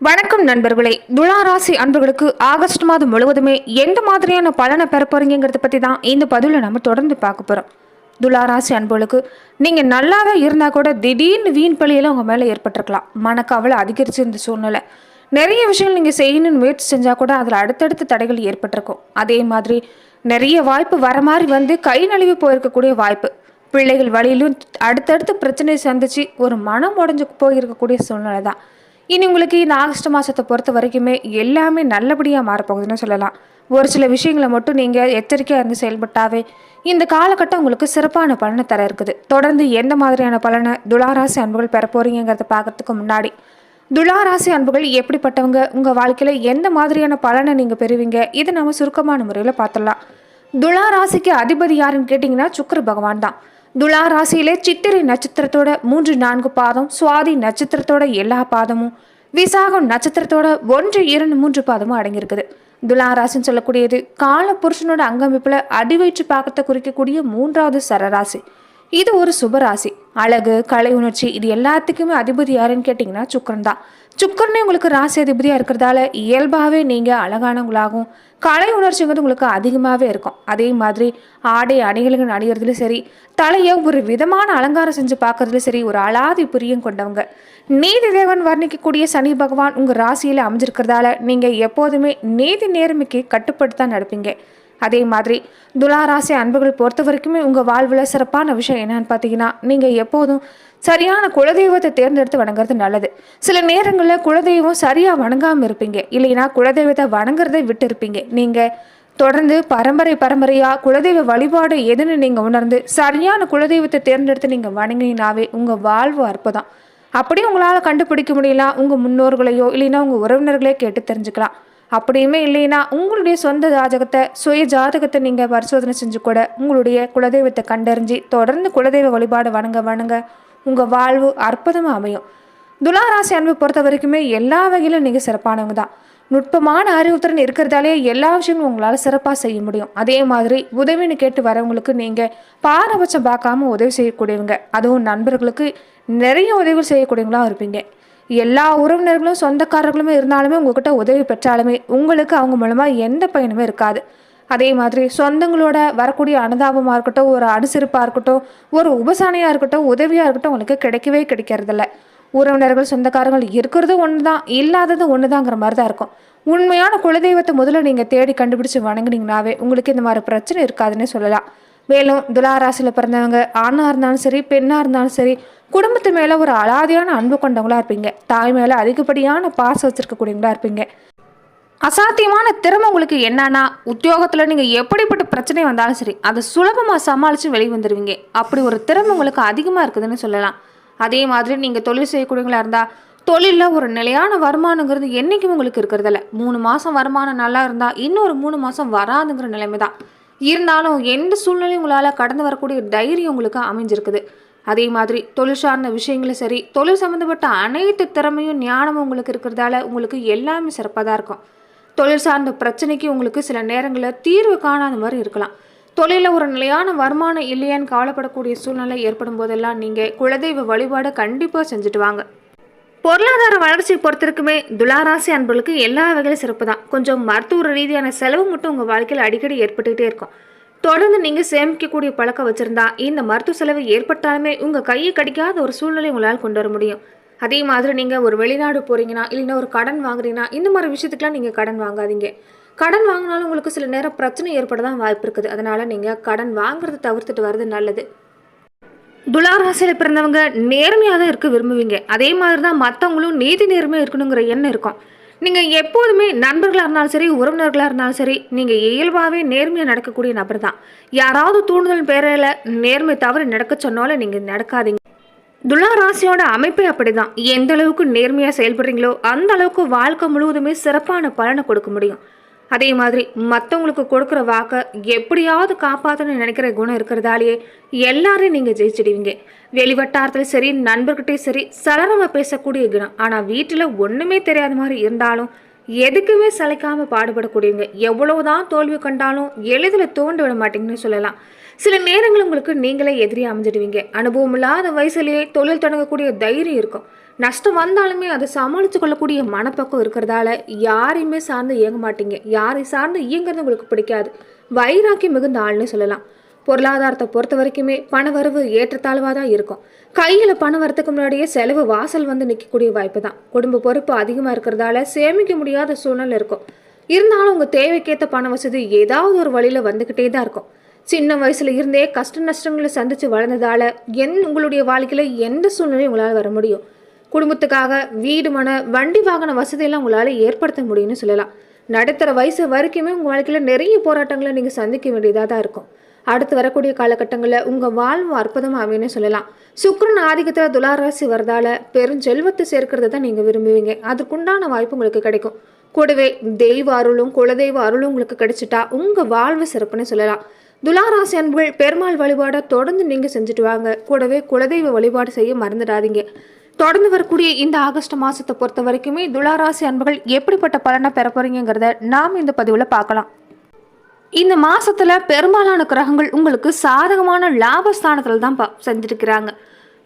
வணக்கம் நண்பர்களே. துளாராசி அன்பர்களுக்கு ஆகஸ்ட் மாதம் முழுவதுமே எந்த மாதிரியான பலனை பெற போறீங்கிறத பற்றி தான் இந்த பதிவில் நம்ம தொடர்ந்து பார்க்க போகிறோம் துளாராசி அன்பர்களுக்கு நீங்கள் நல்லாவே இருந்தால் கூட திடீர்னு வீண் பழியெல்லாம் உங்கள் மேலே ஏற்பட்டிருக்கலாம். மனக்கவலை அதிகரிச்சிருந்த சூழ்நிலை. நிறைய விஷயங்கள் நீங்கள் செய்யணும்னு முயற்சி செஞ்சால் கூட அதில் அடுத்தடுத்த தடைகள் ஏற்பட்டிருக்கும். அதே மாதிரி நிறைய வாய்ப்பு வர மாதிரி வந்து கை நழுவி போயிருக்கக்கூடிய வாய்ப்பு. பிள்ளைகள் வழியிலும் அடுத்தடுத்து பிரச்சனையை சந்திச்சு ஒரு மனம் உடஞ்சு போயிருக்கக்கூடிய சூழ்நிலை தான். இனி உங்களுக்கு இந்த ஆகஸ்ட் மாதத்தை பொறுத்த வரைக்குமே எல்லாமே நல்லபடியாக மாறப்போகுதுன்னு சொல்லலாம். ஒரு சில விஷயங்களை மட்டும் நீங்கள் எச்சரிக்கையாக இருந்து செயல்பட்டாவே இந்த காலகட்டம் உங்களுக்கு சிறப்பான பலனை தர இருக்குது. தொடர்ந்து எந்த மாதிரியான பலனை துளாராசி அன்புகள் பெற போகிறீங்கிறத பார்க்கறதுக்கு முன்னாடி துளாராசி அன்புகள் எப்படிப்பட்டவங்க உங்கள் வாழ்க்கையில் எந்த மாதிரியான பலனை நீங்கள் பெறுவீங்க இதை நம்ம சுருக்கமான முறையில் பார்த்துடலாம். துளாராசிக்கு அதிபதி யாருன்னு கேட்டிங்கன்னா சுக்கர பகவான் தான். துலா ராசியிலே சித்திரை நட்சத்திரத்தோட மூன்று நான்கு பாதம் சுவாதி நட்சத்திரத்தோட எல்லா பாதமும் விசாகம் நட்சத்திரத்தோட ஒன்று இரண்டு மூன்று பாதமும் அடங்கியிருக்குது. துலா ராசின்னு சொல்லக்கூடியது கால புருஷனோட அங்கமைப்பில் அடிவயிற்று பாக்கத்தை குறிக்கக்கூடிய மூன்றாவது சரராசி. இது ஒரு சுபராசி அழகு கலை உணர்ச்சி இது எல்லாத்துக்குமே அதிபதி யாருன்னு கேட்டிங்கன்னா சுக்கரன் தான். சுக்கரனே உங்களுக்கு ராசி அதிபதியாக இருக்கிறதால இயல்பாகவே நீங்கள் அழகானவங்களாகும் கலை உணர்ச்சிங்கிறது உங்களுக்கு அதிகமாகவே இருக்கும். அதே மாதிரி ஆடை அணிகளுக்கு அணிகிறதுலையும் சரி தலையை ஒரு விதமான அலங்காரம் செஞ்சு பார்க்குறதுலையும் சரி ஒரு அலாதி பிரியம் கொண்டவங்க. நீதி தேவன் வர்ணிக்கக்கூடிய சனி பகவான் உங்கள் ராசியில் அமைஞ்சிருக்கிறதால நீங்கள் எப்போதுமே நீதி நேர்மைக்கு கட்டுப்பட்டு தான் நடப்பீங்க. அதே மாதிரி துளாராசி அன்புகள் பொறுத்த வரைக்குமே உங்கள் வாழ்வில் சிறப்பான விஷயம் என்னன்னு பார்த்தீங்கன்னா நீங்கள் எப்போதும் சரியான குலதெய்வத்தை தேர்ந்தெடுத்து வணங்குறது நல்லது. சில நேரங்களில் குலதெய்வம் சரியாக வணங்காமல் இருப்பீங்க. இல்லைன்னா குலதெய்வத்தை வணங்குறதை விட்டு இருப்பீங்க. நீங்கள் தொடர்ந்து பரம்பரை பரம்பரையாக குலதெய்வ வழிபாடு எதுன்னு நீங்கள் உணர்ந்து சரியான குலதெய்வத்தை தேர்ந்தெடுத்து நீங்கள் வணங்கினாவே உங்கள் வாழ்வு அற்புதம். அப்படியே உங்களால் கண்டுபிடிக்க முடியல உங்கள் முன்னோர்களையோ இல்லைன்னா உங்கள் உறவினர்களையோ கேட்டு தெரிஞ்சுக்கலாம். அப்படியுமே இல்லைன்னா உங்களுடைய சொந்த ஜாதகத்தை சுய ஜாதகத்தை நீங்கள் பரிசோதனை செஞ்சு கூட உங்களுடைய குலதெய்வத்தை கண்டறிஞ்சு தொடர்ந்து குலதெய்வ வழிபாடு வணங்க வணங்க உங்கள் வாழ்வு அற்புதமாக அமையும். துலாராசி அன்பு பொறுத்த வரைக்குமே எல்லா வகையிலும் நீங்கள் சிறப்பானவங்க தான். நுட்பமான அறிவுத்திறன் இருக்கிறதாலே எல்லா விஷயமும் உங்களால் சிறப்பாக செய்ய முடியும். அதே மாதிரி உதவின்னு கேட்டு வரவங்களுக்கு நீங்கள் பாரபட்சம் பார்க்காம உதவி செய்யக்கூடியவங்க. அதுவும் நண்பர்களுக்கு நிறைய உதவிகள் செய்யக்கூடியவங்களாக இருப்பீங்க. எல்லா உறவினர்களும் சொந்தக்காரர்களுமே இருந்தாலுமே உங்ககிட்ட உதவி பெற்றாலுமே உங்களுக்கு அவங்க மூலமாக எந்த பயனுமே இருக்காது. அதே மாதிரி சொந்தங்களோட வரக்கூடிய அனுதாபமாக இருக்கட்டும் ஒரு அனுசரிப்பாக இருக்கட்டும் ஒரு உபசானையாக இருக்கட்டும் உதவியாக இருக்கட்டும் உங்களுக்கு கிடைக்கவே கிடைக்கிறதில்ல. உறவினர்கள் சொந்தக்காரர்கள் இருக்கிறது ஒன்று தான் இல்லாதது ஒன்று தாங்கிற மாதிரி தான் இருக்கும். உண்மையான குலதெய்வத்தை முதல்ல நீங்கள் தேடி கண்டுபிடிச்சு வணங்குனீங்கனாவே உங்களுக்கு இந்த மாதிரி பிரச்சனை இருக்காதுன்னு சொல்லலாம். மேலும் துலாராசியில் பிறந்தவங்க ஆணாக இருந்தாலும் சரி பெண்ணாக இருந்தாலும் சரி குடும்பத்து மேலே ஒரு அலாதியான அன்பு கொண்டவங்களா இருப்பீங்க. தாய் மேலே அதிகப்படியான பாசம் வச்சுருக்கக்கூடியவங்களாக இருப்பீங்க. அசாத்தியமான திறமை உங்களுக்கு என்னன்னா உத்தியோகத்தில் நீங்கள் எப்படிப்பட்ட பிரச்சனை வந்தாலும் சரி அதை சுலபமாக சமாளித்து வெளியே வந்துடுவீங்க அப்படி ஒரு திறமை உங்களுக்கு அதிகமாக இருக்குதுன்னு சொல்லலாம். அதே மாதிரி நீங்கள் தொழில் செய்யக்கூடியவங்களா இருந்தால் தொழிலில் ஒரு நிலையான வருமானங்கிறது என்றைக்கும் உங்களுக்கு இருக்கிறதில்ல. மூணு மாதம் வருமானம் நல்லா இருந்தால் இன்னொரு மூணு மாதம் வராதுங்கிற நிலைமை தான் இருந்தாலும் எந்த சூழ்நிலையும் உங்களால் கடந்து வரக்கூடிய தைரியம் உங்களுக்கு அமைஞ்சிருக்குது. அதே மாதிரி தொழில் சார்ந்த விஷயங்களும் சரி தொழில் சம்மந்தப்பட்ட அனைத்து திறமையும் ஞானமும் உங்களுக்கு இருக்கிறதால உங்களுக்கு எல்லாமே சிறப்பாக தான் இருக்கும். தொழில் சார்ந்த பிரச்சனைக்கு உங்களுக்கு சில நேரங்களில் தீர்வு காணாத மாதிரி இருக்கலாம். தொழிலில் ஒரு நிலையான வருமானம் இல்லையான்னு கவலைப்படக்கூடிய சூழ்நிலை ஏற்படும் போதெல்லாம் நீங்கள் குலதெய்வ வழிபாடு கண்டிப்பாக செஞ்சுட்டு வாங்க. பொருளாதார வளர்ச்சியை பொறுத்திருக்குமே துளாராசி அன்பர்களுக்கு எல்லா வகையிலும் சிறப்பு தான். கொஞ்சம் மருத்துவ ரீதியான செலவு மட்டும் உங்கள் வாழ்க்கையில் அடிக்கடி ஏற்பட்டுக்கிட்டே இருக்கும். தொடர்ந்து நீங்கள் சேமிக்கக்கூடிய பழக்கம் வச்சுருந்தா இந்த மருத்துவ செலவு ஏற்பட்டாலுமே உங்கள் கையை கடிக்காத ஒரு சூழ்நிலை உங்களால் கொண்டு வர முடியும். அதே மாதிரி நீங்கள் ஒரு வெளிநாடு போகிறீங்கன்னா இல்லைன்னா ஒரு கடன் வாங்குறீங்கன்னா இந்த மாதிரி விஷயத்துக்குலாம் நீங்கள் கடன் வாங்காதீங்க. கடன் வாங்கினாலும் உங்களுக்கு சில நேரம் பிரச்சனை ஏற்பட தான் வாய்ப்பு இருக்குது. அதனால் நீங்கள் கடன் வாங்குறதை தவிர்த்துட்டு வர்றது நல்லது. துளாராசியில் பிறந்தவங்க நேர்மையாக தான் இருக்க விரும்புவீங்க. அதே மாதிரி தான் மற்றவங்களும் நீதி நேர்மையாக இருக்கணுங்கிற எண்ணம் இருக்கும். நீங்கள் எப்போதுமே நண்பர்களாக இருந்தாலும் சரி உறவினர்களாக இருந்தாலும் சரி நீங்கள் இயல்பாகவே நேர்மையாக நடக்கக்கூடிய நபர் தான். யாராவது தூண்டுதல் பேரில் நேர்மை தவறு நடக்க சொன்னாலும் நீங்கள் நடக்காதீங்க. துலா ராசியோட அமைப்பே அப்படிதான். எந்த அளவுக்கு நேர்மையாக செயல்படுறீங்களோ அந்த அளவுக்கு வாழ்க்கை முழுவதுமே சிறப்பான பலனை கொடுக்க முடியும். அதே மாதிரி மற்றவங்களுக்கு கொடுக்குற வாக்கை எப்படியாவது காப்பாற்றணும்னு நினைக்கிற குணம் இருக்கிறதாலேயே எல்லாரையும் நீங்கள் ஜெயிச்சிடுவீங்க. வெளிவட்டாரத்தில் சரி நண்பர்கிட்டையும் சரி சலரமாக பேசக்கூடிய குணம். ஆனால் வீட்டில் ஒன்றுமே தெரியாத மாதிரி இருந்தாலும் எதுக்குமே சளைக்காமல் பாடுபடக்கூடியவங்க எவ்வளவுதான் தோல்வி கண்டாலும் எளிதில் தோண்டு விட மாட்டீங்கன்னு சொல்லலாம். சில நேரங்கள் உங்களுக்கு நீங்களே எதிரி அமைஞ்சிடுவீங்க. அனுபவம் இல்லாத வயசுலேயே தொழில் தொடங்கக்கூடிய தைரியம் இருக்கும். நஷ்டம் வந்தாலுமே அதை சமாளித்து கொள்ளக்கூடிய மனப்பக்கம் இருக்கிறதால யாரையுமே சார்ந்து இயங்க மாட்டீங்க. யாரை சார்ந்து இயங்குறது உங்களுக்கு பிடிக்காது. வைராக்கி மிகுந்த ஆள்னு சொல்லலாம். பொருளாதாரத்தை பொறுத்த வரைக்குமே பண வரவு ஏற்றத்தாழ்வாக தான் இருக்கும். கையில் பணம் வரத்துக்கு முன்னாடியே செலவு வாசல் வந்து நிற்கக்கூடிய வாய்ப்பு தான் குடும்ப பொறுப்பு அதிகமாக இருக்கிறதால சேமிக்க முடியாத சூழ்நிலை இருக்கும். இருந்தாலும் உங்கள் தேவைக்கேற்ற பண வசதி ஏதாவது ஒரு வழியில் வந்துக்கிட்டே தான் இருக்கும். சின்ன வயசுல இருந்தே கஷ்ட நஷ்டங்களை சந்தித்து வளர்ந்ததால என் உங்களுடைய வாழ்க்கையில் எந்த சூழ்நிலையும் உங்களால் வர முடியும். குடும்பத்துக்காக வீடு மன வண்டி வாகன வசதியெல்லாம் உங்களால் ஏற்படுத்த முடியும்னு சொல்லலாம். நடுத்தர வயசு வரைக்குமே உங்கள் வாழ்க்கையில் நிறைய போராட்டங்களை நீங்கள் சந்திக்க வேண்டியதாக தான் இருக்கும். அடுத்து வரக்கூடிய காலகட்டங்களில் உங்கள் வாழ்வு அற்புதமாக அமையும்னு சொல்லலாம். சுக்ரன் ஆதிக்கத்தில் துளாராசி வரதால பெருஞ்செல்வத்தை சேர்க்கறத தான் நீங்கள் விரும்புவீங்க. அதுக்குண்டான வாய்ப்பு உங்களுக்கு கிடைக்கும். கூடவே தெய்வ அருளும் குலதெய்வ அருளும் உங்களுக்கு கிடைச்சிட்டா உங்கள் வாழ்வு சிறப்புன்னு சொல்லலாம். துளாராசி அன்புகள் பெருமாள் வழிபாடை தொடர்ந்து நீங்கள் செஞ்சுட்டு வாங்க. கூடவே குலதெய்வ வழிபாடு செய்ய மறந்துடாதீங்க. தொடர்ந்து வரக்கூடிய இந்த ஆகஸ்ட் மாதத்தை பொறுத்த வரைக்குமே துளாராசி அன்புகள் எப்படிப்பட்ட பலனை பெற போகிறீங்கிறத நாம் இந்த பதிவில் பார்க்கலாம். இந்த மாசத்துல பெரும்பாலான கிரகங்கள் உங்களுக்கு சாதகமான லாபஸ்தானத்துல தான் ப- சந்திருக்கிறாங்க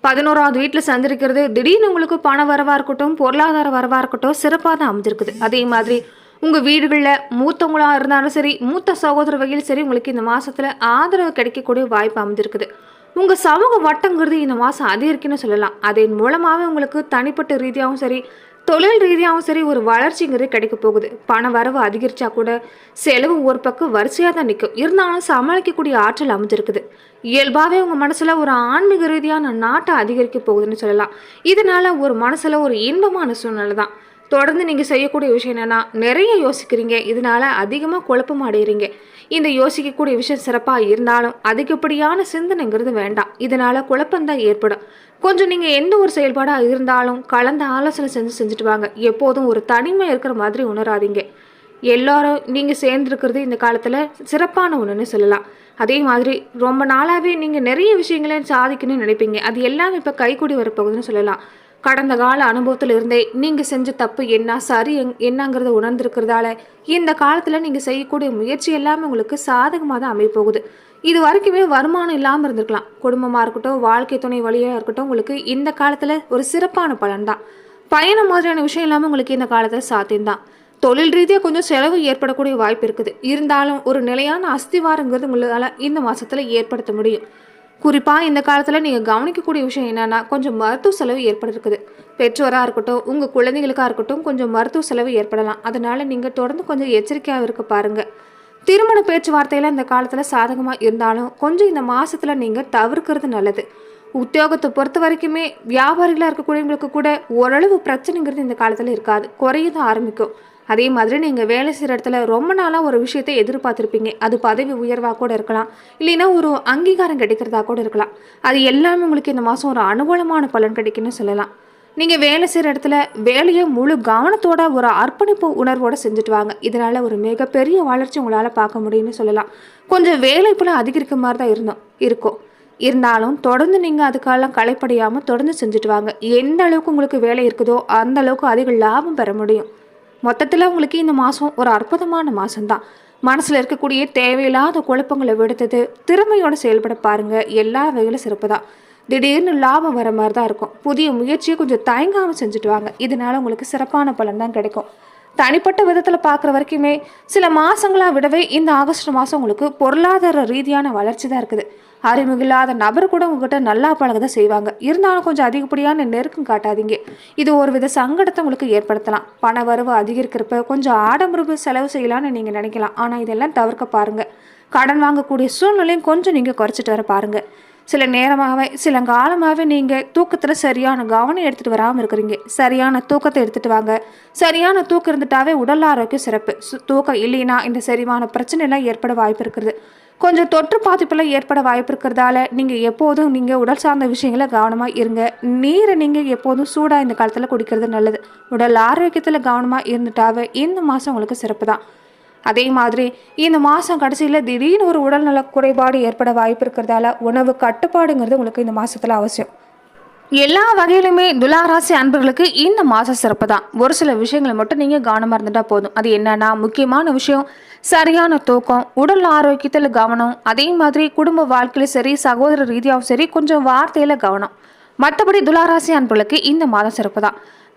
பதினோராவது வீட்டில் சந்திருக்கிறது திடீர்னு உங்களுக்கு பண வரவாக இருக்கட்டும் பொருளாதார வரவாக இருக்கட்டும் சிறப்பாக தான் அமைஞ்சிருக்குது. அதே மாதிரி உங்கள் வீடுகளில் மூத்தவங்களாக இருந்தாலும் சரி மூத்த சகோதர வகையில் சரி உங்களுக்கு இந்த மாதத்தில் ஆதரவு கிடைக்கக்கூடிய வாய்ப்பு அமைஞ்சிருக்குது. உங்கள் சமூக வட்டங்கிறது இந்த மாதம் அதிகரிக்குன்னு சொல்லலாம். அதன் மூலமாகவே உங்களுக்கு தனிப்பட்ட ரீதியாகவும் சரி தொழில் ரீதியாகவும் சரி ஒரு வளர்ச்சிங்கிறது கிடைக்க போகுது. பண வரவு அதிகரிச்சா கூட செலவு ஒரு பக்கம் வரிசையாக தான் நிற்கும் இருந்தாலும் சமாளிக்கக்கூடிய ஆற்றல் அமைஞ்சிருக்குது. இயல்பாகவே உங்கள் மனசில் ஒரு ஆன்மீக ரீதியான நாட்டை அதிகரிக்க போகுதுன்னு சொல்லலாம். இதனால் ஒரு மனசில் ஒரு இன்பமான சூழ்நிலை தான். தொடர்ந்து நீங்கள் செய்யக்கூடிய விஷயம் என்னென்னா நிறைய யோசிக்கிறீங்க. இதனால் அதிகமாக குழப்பம் அடைகிறீங்க இந்த யோசிக்கக்கூடிய விஷயம் சிறப்பாக இருந்தாலும் அதிகப்படியான சிந்தனைங்கிறது வேண்டாம். இதனால் குழப்பம்தான் ஏற்படும். கொஞ்சம் நீங்கள் எந்த ஒரு செயல்பாடாக இருந்தாலும் கலந்து ஆலோசனை செஞ்சு செஞ்சுட்டு வாங்க. எப்போதும் ஒரு தனிமை இருக்கிற மாதிரி உணராதீங்க. எல்லாரும் நீங்கள் சேர்ந்துருக்கிறது இந்த காலத்தில் சிறப்பான ஒன்றுன்னு சொல்லலாம். அதே மாதிரி ரொம்ப நாளாகவே நீங்கள் நிறைய விஷயங்களை சாதிக்கணும்னு நினைப்பீங்க. அது எல்லாமே இப்போ கைக்கூடி வரப்போகுதுன்னு சொல்லலாம். கடந்த கால அனுபவத்தில் இருந்தே நீங்கள் செஞ்ச தப்பு என்ன சரி எங் என்னங்கிறத உணர்ந்திருக்கிறதால இந்த காலத்தில் நீங்கள் செய்யக்கூடிய முயற்சி எல்லாமே உங்களுக்கு சாதகமாக தான் அமைய போகுது இது வரைக்குமே வருமானம் இல்லாமல் இருந்திருக்கலாம். குடும்பமாக இருக்கட்டும் வாழ்க்கை துணை வழியாக இருக்கட்டும் உங்களுக்கு இந்த காலத்தில் ஒரு சிறப்பான பலன் தான் பயணம் மாதிரியான விஷயம் இல்லாமல் உங்களுக்கு இந்த காலத்தில் சாத்தியம்தான். தொழில் ரீதியாக கொஞ்சம் செலவு ஏற்படக்கூடிய வாய்ப்பு இருக்குது. இருந்தாலும் ஒரு நிலையான அஸ்திவாரங்கிறது உங்களால் இந்த மாதத்தில் ஏற்படுத்த முடியும். குறிப்பாக இந்த காலத்தில் நீங்கள் கவனிக்கக்கூடிய விஷயம் என்னென்னா கொஞ்சம் மருத்துவ செலவு ஏற்பட்டிருக்குது. பெற்றோராக இருக்கட்டும் உங்கள் குழந்தைகளுக்காக இருக்கட்டும் கொஞ்சம் மருத்துவ செலவு ஏற்படலாம். அதனால் நீங்கள் தொடர்ந்து கொஞ்சம் எச்சரிக்கையாக இருக்க பாருங்கள் திருமண பேச்சுவார்த்தையில் இந்த காலத்தில் சாதகமாக இருந்தாலும் கொஞ்சம் இந்த மாதத்தில் நீங்கள் தவிர்க்கிறது நல்லது. உத்தியோகத்தை பொறுத்த வரைக்குமே வியாபாரிகளாக இருக்கக்கூடியவங்களுக்கு கூட ஓரளவு பிரச்சனைங்கிறது இந்த காலத்தில் இருக்காது. குறைய தான் ஆரம்பிக்கும். அதே மாதிரி நீங்கள் வேலை செய்கிற இடத்துல ரொம்ப நாளாக ஒரு விஷயத்தை எதிர்பார்த்துருப்பீங்க. அது பதவி உயர்வாக கூட இருக்கலாம். இல்லைன்னா ஒரு அங்கீகாரம் கிடைக்கிறதா கூட இருக்கலாம். அது எல்லாமே உங்களுக்கு இந்த மாதம் ஒரு அனுகூலமான பலன் கிடைக்குன்னு சொல்லலாம். நீங்கள் வேலை செய்கிற இடத்துல வேலையை முழு கவனத்தோட ஒரு அர்ப்பணிப்பு உணர்வோடு செஞ்சுட்டு வாங்க. இதனால் ஒரு மிகப்பெரிய வளர்ச்சி உங்களால் பார்க்க முடியும்னு சொல்லலாம். கொஞ்சம் வேலை போல அதிகரிக்க மாதிரி தான் இருந்தோம் இருக்கும். இருந்தாலும் தொடர்ந்து நீங்கள் அதுக்கெல்லாம் களைப்படையாமல் தொடர்ந்து செஞ்சுட்டு வாங்க. எந்த அளவுக்கு உங்களுக்கு வேலை இருக்குதோ அந்த அளவுக்கு அதிக லாபம் பெற முடியும். மொத்தத்தில் உங்களுக்கு இந்த மாதம் ஒரு அற்புதமான மாதம்தான் மனசில் இருக்கக்கூடிய தேவையில்லாத குழப்பங்களை விடுத்தது திறமையோட செயல்பட பாருங்கள் எல்லா வகையிலும் சிறப்பு தான் திடீர்னு லாபம் வர மாதிரி தான் இருக்கும். புதிய முயற்சியை கொஞ்சம் தயங்காமல் செஞ்சுட்டு வாங்க. இதனால உங்களுக்கு சிறப்பான பலன் தான் கிடைக்கும். தனிப்பட்ட விதத்தில் பார்க்குற வரைக்குமே சில மாதங்களாக விடவே இந்த ஆகஸ்ட் மாதம் உங்களுக்கு பொருளாதார ரீதியான வளர்ச்சி தான் இருக்குது. அறிமுகில்லாத நபர் கூட உங்ககிட்ட நல்லா பழக தான் செய்வாங்க. இருந்தாலும் கொஞ்சம் அதிகப்படியான நெருக்கம் காட்டாதீங்க. இது ஒரு வித சங்கடத்தை உங்களுக்கு ஏற்படுத்தலாம். பண வரவு அதிகரிக்கிறப்ப கொஞ்சம் ஆடம்பர செலவு செய்யலாம்னு நீங்கள் நினைக்கலாம். ஆனால் இதெல்லாம் தவிர்க்க பாருங்கள் கடன் வாங்கக்கூடிய சூழ்நிலையும் கொஞ்சம் நீங்கள் குறைச்சிட்டு வர பாருங்கள் சில நேரமாகவே சில காலமாகவே நீங்கள் தூக்கத்தில் சரியான கவனம் எடுத்துகிட்டு வராமல் இருக்கிறீங்க. சரியான தூக்கத்தை எடுத்துகிட்டு வாங்க. சரியான தூக்கம் இருந்துட்டாவே உடல் ஆரோக்கியம் சிறப்பு. சு- தூக்கம் இல்லைன்னா இந்த செரிமான பிரச்சனைலாம் ஏற்பட வாய்ப்பு இருக்கிறது. கொஞ்சம் தொற்று பாதிப்பெல்லாம் ஏற்பட வாய்ப்பு இருக்கிறதால நீங்கள் எப்போதும் நீங்கள் உடல் சார்ந்த விஷயங்களை கவனமாக இருங்க. நீரை நீங்கள் எப்போதும் சூடாக இந்த காலத்தில் குடிக்கிறது நல்லது. உடல் ஆரோக்கியத்தில் கவனமாக இருந்துட்டாவே இந்த மாதம் உங்களுக்கு சிறப்பு தான். அதே மாதிரி இந்த மாதம் கடைசியில் திடீர்னு ஒரு உடல்நல குறைபாடு ஏற்பட வாய்ப்பு இருக்கிறதால உணவு கட்டுப்பாடுங்கிறது உங்களுக்கு இந்த மாதத்தில் அவசியம். எல்லா வகையிலுமே துலாராசி அன்பர்களுக்கு இந்த மாதம் சிறப்பு தான். ஒரு சில விஷயங்களை மட்டும் நீங்கள் கவனமாக இருந்துட்டால் போதும். அது என்னென்னா முக்கியமான விஷயம். சரியான தூக்கம் உடல் ஆரோக்கியத்தில் கவனம் அதே மாதிரி குடும்ப வாழ்க்கையில சரி சகோதர ரீதியாகவும் சரி கொஞ்சம் வார்த்தையில் கவனம். மற்றபடி துளாராசி அன்புகளுக்கு இந்த மாதம் சிறப்பு தான்.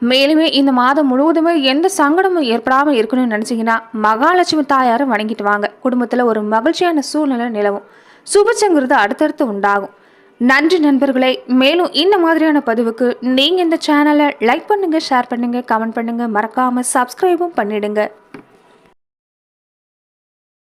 மேலுமே இந்த மாதம் முழுவதுமே எந்த சங்கடமும் ஏற்படாமல் இருக்கணும்னு நினச்சிங்கன்னா மகாலட்சுமி தாயாரை வணங்கிட்டு வாங்க. குடும்பத்தில் ஒரு மகிழ்ச்சியான சூழ்நிலை நிலவும். சுபச்சங்கிறது அடுத்தடுத்து உண்டாகும். நன்றி நண்பர்களே மேலும் இந்த மாதிரியான பதிவுக்கு நீங்கள் இந்த சேனலை லைக் பண்ணுங்கள் ஷேர் பண்ணுங்கள் கமெண்ட் பண்ணுங்கள் மறக்காமல் சப்ஸ்கிரைபும் பண்ணிடுங்க.